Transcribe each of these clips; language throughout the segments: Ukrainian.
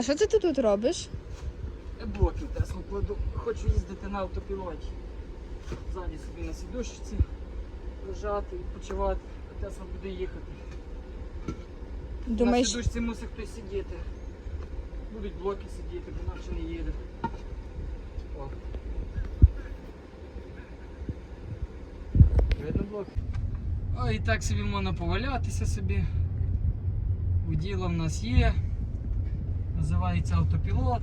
А що це ти тут робиш? Блоки Теслу кладу. Хочу їздити на автопілоті. Ззаді собі на сідушці лежати, відпочивати, а Тесла буде їхати. На сідушці мусить хтось сидіти. Будуть блоки сидіти, бо інакше не їде. О. Видно блоки? О, і так собі можна повалятися собі. Уділа в нас є. Називається автопілот.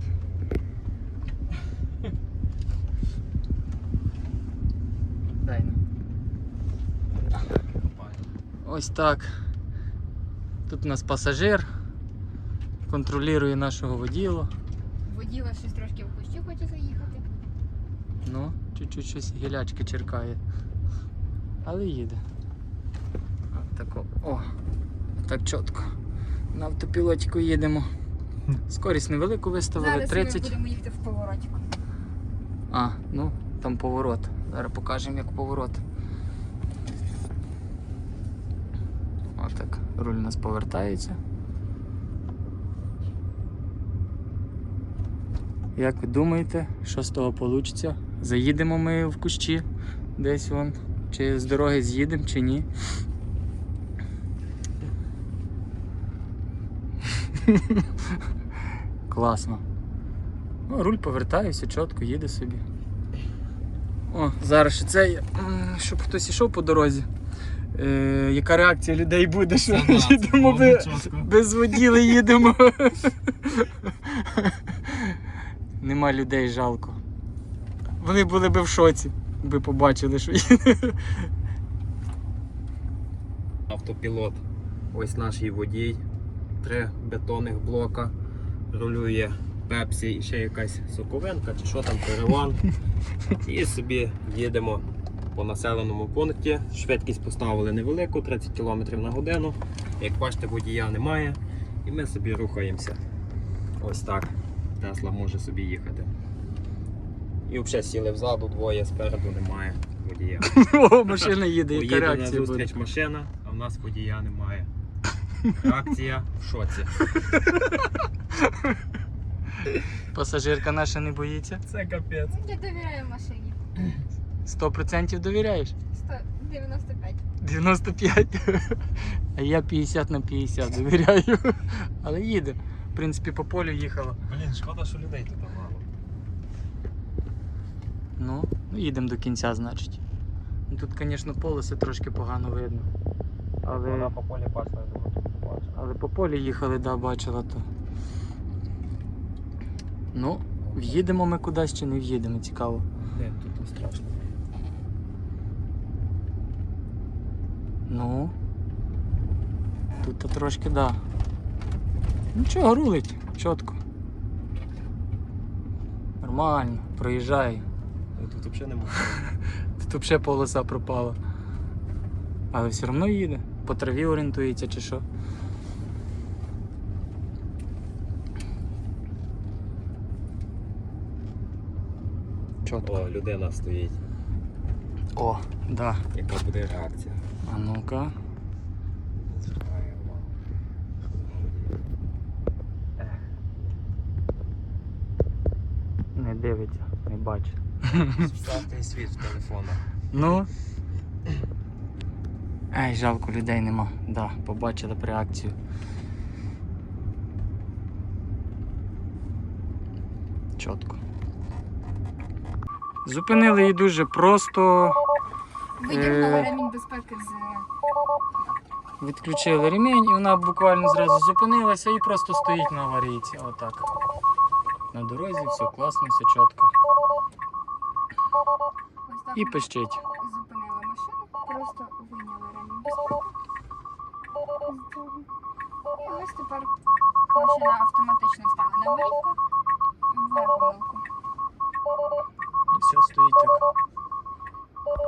Дай. Ось так. Тут у нас пасажир. Контролює нашого воділа. воділа щось трошки в кущі хоче заїхати. Ну, чуть-чуть щось гілячки черкає. Але їде. От тако. О, так чітко. На автопілотіку їдемо. Скорість невелику виставили, Зараз 30. ми будемо їхати в поворотику. А, ну, там поворот. Зараз покажемо, як поворот. Отак. Руль у нас повертається. Як ви думаєте, що з того вийде? Заїдемо ми в кущі десь вон. Чи з дороги з'їдемо, чи ні. Класно. Ну, руль повертає, все чітко, їде собі. О, зараз ще це, щоб хтось ішов по дорозі. Е, яка реакція людей буде, що їдемо би, без воділи їдемо. Нема людей жалко. Вони були би в шоці, би побачили, що їде. Автопілот. Ось наш водій. Три бетонних блока. Рулює Пепсі і ще якась соковинка чи що там переван. І собі їдемо по населеному пункті. Швидкість поставили невелику, 30 км на годину. Як бачите, водія немає. І ми собі рухаємося. Ось так. Тесла може собі їхати. І взагалі сіли взаду, двоє спереду немає водія. О, машина їде, яка Поїде на реакція буде. зустріч машина, а в нас водія немає. Реакція в шоці. Пасажирка наша не боїться. Це капець. Я довіряю машині. 100% довіряєш? 195. 95. А я 50 на 50 довіряю. Але їде. В принципі, по полю їхала. Блін, шкода, що людей тут мало. Ну, ну їдемо до кінця, значить. Ну, Тут, звісно, полоси трошки погано видно. Вона по полі бачила, я думаю, тут побачила. але по полі їхали, да, бачила то. Ну, в'їдемо ми кудись чи не в'їдемо, цікаво. Ні, тут не страшно. Ну. Тут то трошки, да. Нічого, рулить, чітко. Нормально, проїжджає. Ну, Тут взагалі немає. Тут взагалі полоса пропала. Але все одно їде. По траві орієнтується чи що. Чітко. О, людина стоїть. О, да. Яка буде реакція? А ну-ка. Не дивиться, не бачить. Ставте світ в телефонах. Ну. Ай, жалко, людей нема. Да, побачили реакцію. Чітко. Зупинили її дуже просто. Видягнула Е. ремінь безпеки з Відключили ремінь і вона буквально зразу зупинилася і просто стоїть на аварійці. Отак. На дорозі, все класно, все чітко. І пищить. Зупинила машину, просто вийняла ремінь безпеки. з цього. І ось тепер машина автоматично стала на аварійку. Ввела помилку. І все стоїть так.